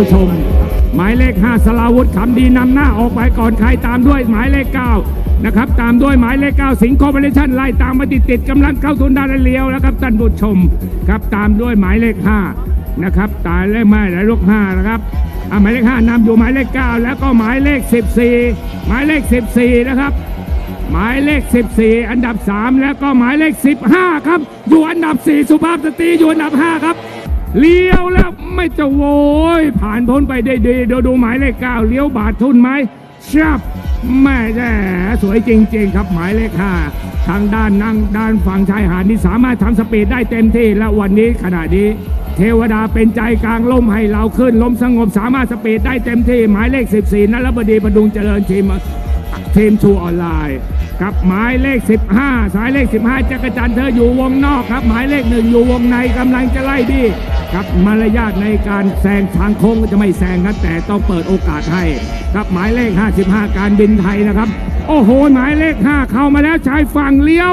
ผู้ชม หมายเลข 5 สลาวุธคำดีนำหน้าออกไปก่อนใครตามด้วยหมายเลข 9 นะครับ ตามด้วยหมายเลข 9 สิงคอร์ปอเรชั่นไล่ตามมาติดติดๆกำลังเข้าทุนด้านเลี้ยวแล้วครับท่านผู้ชมครับตามด้วยหมายเลข 5 นะครับตายเลขไม่และลูก5นะครับอะหมายเลข 5นำอยู่หมายเลข 9 แล้วก็หมายเลข 14 หมายเลข 14 นะครับหมายเลข 14 อันดับ 3 แล้วก็หมายเลข 15 ครับ อยู่อันดับ 4 สุภาพสตรีอยู่อันดับ 5 ครับ เลี้ยวแล้วไม่จะโวย ผ่านพ้นไปได้ดีเดี๋ยวดูหมายเลข9เลี้ยวบาดทุนไหมชับแม่แย่สวยจริง ๆ ครับหมายเลข5ทางด้านนั่งด้านฝั่งชายหาดนี่สามารถทำสปีดได้เต็มที่และวันนี้ขณะนี้ เทวดาเป็นใจกลางลมให้เราขึ้นลมสงบสามารถสปีดได้เต็มที่หมายเลข 14นรบดีประดุงเจริญทีม ทีมชูออนไลน์กับหมายเลข 15 สายเลข 15จักรจันเธออยู่วงนอกครับ หมายเลขหนึ่งอยู่วงในกำลังจะไล่ดีครับมารยาทในการแซงทางโค้งก็จะไม่แซงครับแต่ต้องเปิดโอกาสให้ครับหมายเลข 55 การบินไทยนะครับ โอ้โห หมายเลข 5 เข้ามาแล้วชายฝั่งเลี้ยว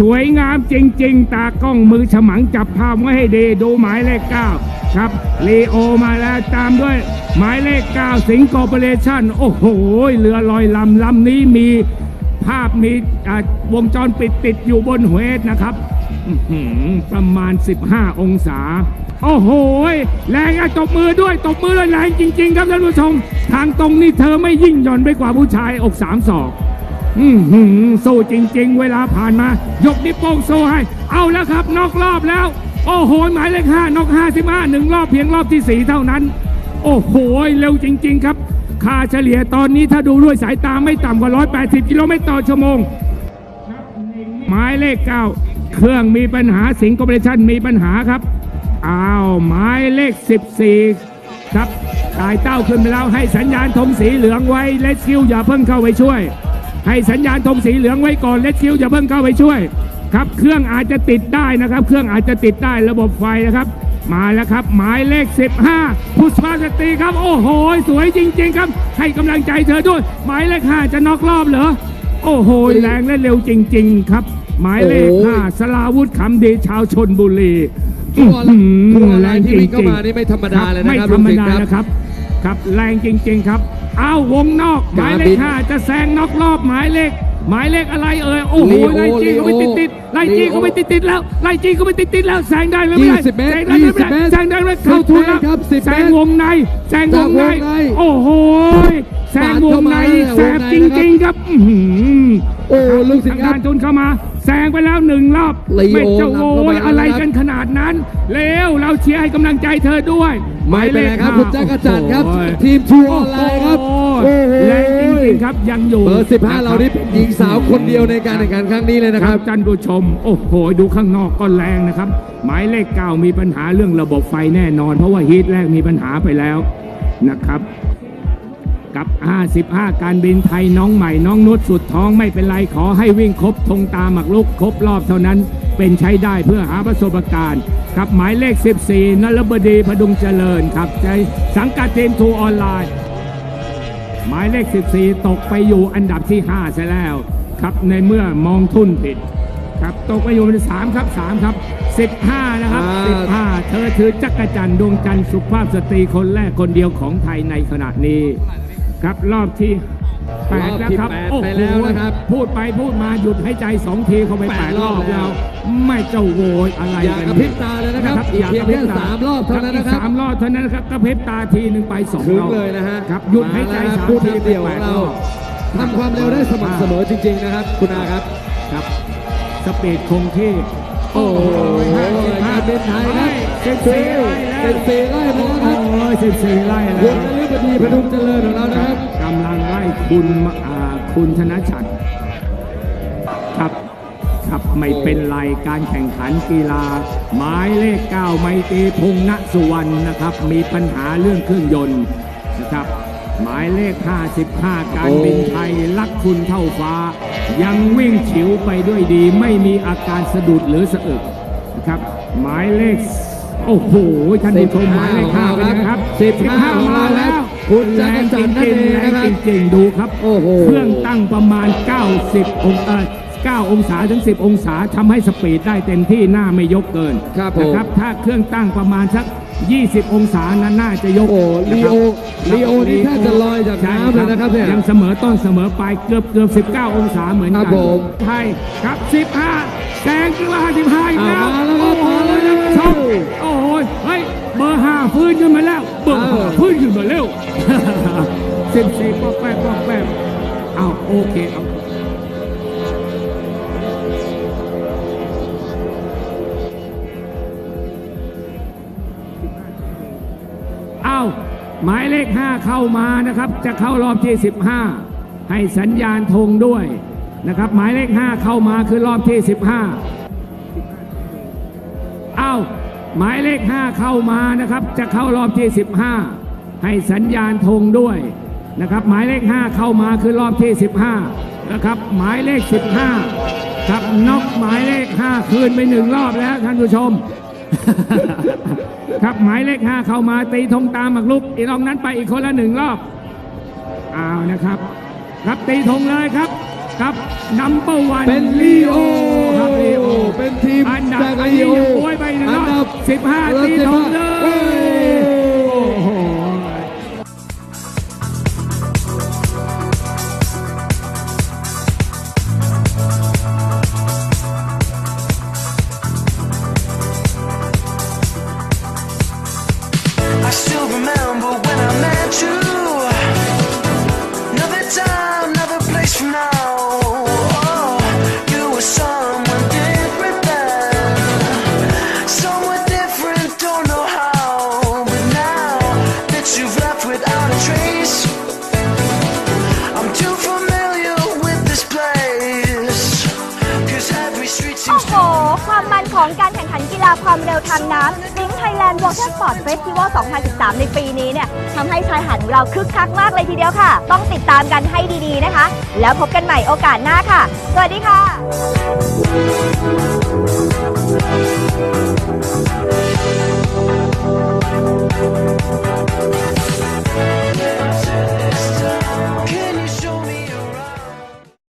สวยงามจริง ๆ ตากล้องมือฉมังจับภาพไว้ให้ดีดูหมายเลข 9 ครับลีโอมาแล้วตามด้วย หมายเลข 9 สิงห์คอร์ปอเรชั่น โอ้โห เรือลอยลำลำนี้มีภาพมีวงจรปิดติดอยู่บนหัวเอสนะครับประมาณ 15 องศา โอ้โห แรงอะตบมือด้วย ตบมือด้วยแรงจริง ๆ ครับท่านผู้ชม ทางตรงนี่เธอไม่ยิ่งหย่อนไปกว่าผู้ชายอกสามศอกอือหือสู้จริง ๆ เวลาผ่านมา ยกนิ้วโป้งโซให้ เอาแล้วครับนอกรอบแล้ว โอ้โหหมายเลขห้านอกห้าสิบห้าหนึ่งรอบเพียงรอบที่สี่เท่านั้น โอ้โหเร็วจริง ๆ ครับ ค่าเฉลี่ยตอนนี้ถ้าดูด้วยสายตาไม่ต่ำกว่า 180 กิโลเมตรต่อชั่วโมง หมายเลข 9 เครื่องมีปัญหาสิงคอร์ปอเรชั่นมีปัญหาครับอ้าวหมายเลข 14 ครับตายเต้าขึ้นไปแล้วให้สัญญาณธงสีเหลืองไว้เลสคิวอย่าเพิ่งเข้าไปช่วย ให้สัญญาณธงสีเหลืองไว้ก่อนเลสคิวอย่าเพิ่งเข้าไปช่วย ครับเครื่องอาจจะติดได้นะครับ เครื่องอาจจะติดได้ระบบไฟนะครับ มาแล้วครับ หมายเลข 15 พุชมาสตรีครับ โอ้โห สวยจริง ๆ ครับ ให้กำลังใจเธอด้วย หมายเลข5จะน็อกรอบเหรอ โอ้โห แรงและเร็วจริง ๆ ครับ หมายเลขโอ้โห5สลาวุธขำดีชาวชนบุรีทุกออนไลน์อื้ทุกอออนหืไลน์ที่วิ่งเข้ามานี่ไม่ธรรมดาเลยนะครับไม่ธรรมดาลุงสิงห์ครับนะครับ ครับ แรงจริง ๆ ครับอ้าววงนอก หมายเลการบิขนห้าจะแซงนอกรอบหมายเลข หมายเลขอะไรเอ่ยโอ้โหลีโอไล่จี้เขาไปลีติดโอติดๆไล่จี้เขาไปติดติดๆแล้วไล่จี้เขาไปติดติดๆแล้วแซงได้ไหมไม่ได้20เมตรแซงได้ไหมไม่ได้20เมตรแซงได้ไหมเข้าทุนแล้ว10เมตรครับ10แซงวงในแซงวงในจากวงในโอ้โหแซงวงในแซงจริงๆครับอื้อหือโอ้ลุงสิงทางห์ครักาบรทุนเข้ามา แซงไปแล้วหนึ่งรอบลีโอไม่เจ้านำเข้าโอ้มายอะไรแล้วครับกันขนาดนั้นเร็วเราเชียร์ให้กำลังใจเธอด้วยไม่เป็นไรครับหคุมายณเลขจักรจันทร์ครับโอ้ยทีมชูออนไลน์ครับโอ้โอ้โหโหแรงจริงๆครับยังอยู่เบอร์15เรานี่เป็นหญิงสาวคนเดียวในการแข่งขันครั้งนี้เลยนะคครัรับบท่านผู้ชม โอ้โหดูข้างนอกก็แรงนะครับ หมายเลขเก้ามีปัญหาเรื่องระบบไฟแน่นอน เพราะว่าฮีทแรกมีปัญหาไปแล้วนะครับ กับ 55 การบินไทยน้องใหม่น้องนุชสุดท้องไม่เป็นไรขอให้วิ่งครบธงตามหมักลุกครบรอบเท่านั้น เป็นใช้ได้เพื่อหาประสบการณ์ครับหมายเลข 14นรบดีพดุงเจริญครับใจสังกัดทีมทูออนไลน์ หมายเลข 14 ตกไปอยู่อันดับที่5ซะแล้ว ครับในเมื่อมองทุนผิดครับตกไปอยู่เป็น3ครับ3ครับ15นะครับอ่า15เธอถือจักรจันทร์ดวงจันทร์สุภาพสตรีคนแรกคนเดียวของไทยในขณะนี้ ครับรอบที่แปดรอบแล้วที่ครับแปดโอ้ไปโหแล้วนะครับ พูดไปพูดมาหยุดให้ใจสองทีเข้าไปแปแปดดรรออบบแล้วแล้ว ไม่เจ้าโวยอะไรอย่ากันกระพริบตาเลยนะครับอีกเพียงแค่สามรอบเท่านั้นนะครับอีกสามรอบเท่านั้นนะครับกระพริบตาทีหนึ่งไปสองถึงรอบเลยนะฮะครับหยุดให้ใจมแล้วสามผู้ทีนำเดี่ยวของเราไปแปดรอบ ทำความเร็วได้สม่ำเสมอจริง ๆ นะครับ คุณอาครับ ครับ สปีดคงที่ โอ้โหการบินไทยครับ สิบสี่ไล่แล้วสิบสี่ไล่มาแล้วครับโอ้ยสิบสี่ไล่แล้วคุณนฤบดีพดุงเจริญของเรานะครับกำลังไล่คุณอ่าคุณธนชัดครับครับไม่เป็นไรการแข่งขันกีฬา หมายเลขเก้าไมตรีพงษ์ณสุวรรณนะครับ มีปัญหาเรื่องเครื่องยนต์นะครับหมายเลข 55 การบินไทยลักคุณเท่าฟ้า ยังวิ่งฉิวไปด้วยดี ไม่มีอาการสะดุดหรือสะอึกนะครับ หมายเลข โอ้โหท่านผู้ชมหมายเลขห้าไปนะครับสิบห้า15มาแล้ว คุณจักรจันทร์นั่นเองแรนะครับงจริงๆดูครับโอ้โหเครื่องตั้งประมาณ 90 องศา9องศาถึง 10 องศาทำให้สปีดได้เต็มที่หน้าไม่ยกเกินครับผม นะครับ ถ้าเครื่องตั้งประมาณสัก 20 องศานั้นน่าจะยกโอ้ลีโอนะครับลีโอนี่แทบจะลอยจากน้ำเลยนะครับเนี่ย ยังเสมอต้นเสมอปลายเกือบเกือบ19 องศาเหมือนครักับนผม ไทยครับ 15แซงขึ้นมา55อีกแล้วอ่ามาแล้วครับโอ้โหมา แล้วท่านผู้ชมโอ้โหเฮ้ยเบอร์ห้าฟื้นขึ้นมาแล้วเบอร์ห้าเออฟื้นขึ้นมาเร็วสิบสี่ปอกแป๊กปอกแป๊กเอาโอเคเอาเอาหมายเลข5เข้ามานะครับ จะเข้ารอบที่15ให้สัญญาณธงด้วยนะครับ หมายเลข5เข้ามาคือรอบที่15เอา หมายเลข 5 เข้ามานะครับ จะเข้ารอบที่ 15 ให้สัญญาณธงด้วยนะครับ หมายเลข 5 เข้ามาคือรอบที่ 15 นะครับ หมายเลข 15ครับน็อกหมายเลข 5 คืนไปหนึ่งรอบแล้วท่านผู้ชม ครับหมายเลข 5 เข้ามาตีธงตามหมากลุกอีกรองนั้นไปอีกคนละหนึ่งรอบเอานะครับ ครับตีธงเลยครับครับนัมเบอร์วันเป็นลีโอครับลีโอเป็นทีมอันดับจากอันลีนี้โอ ยังป่วยไปหนึ่งรอัอนดับสิบห้าอันดับตีธงเลโความมันของการแข่งขันกีฬาความเร็วทางน้ำลิงไทยแลนด์วอเตอร์สปอร์ตเฟสติวัล 2013 ในปีนี้เนี่ยทำให้ชายหาดเราคึกคักมากเลยทีเดียวค่ะ ต้องติดตามกันให้ดีๆนะคะ แล้วพบกันใหม่โอกาสหน้าค่ะ สวัสดีค่ะ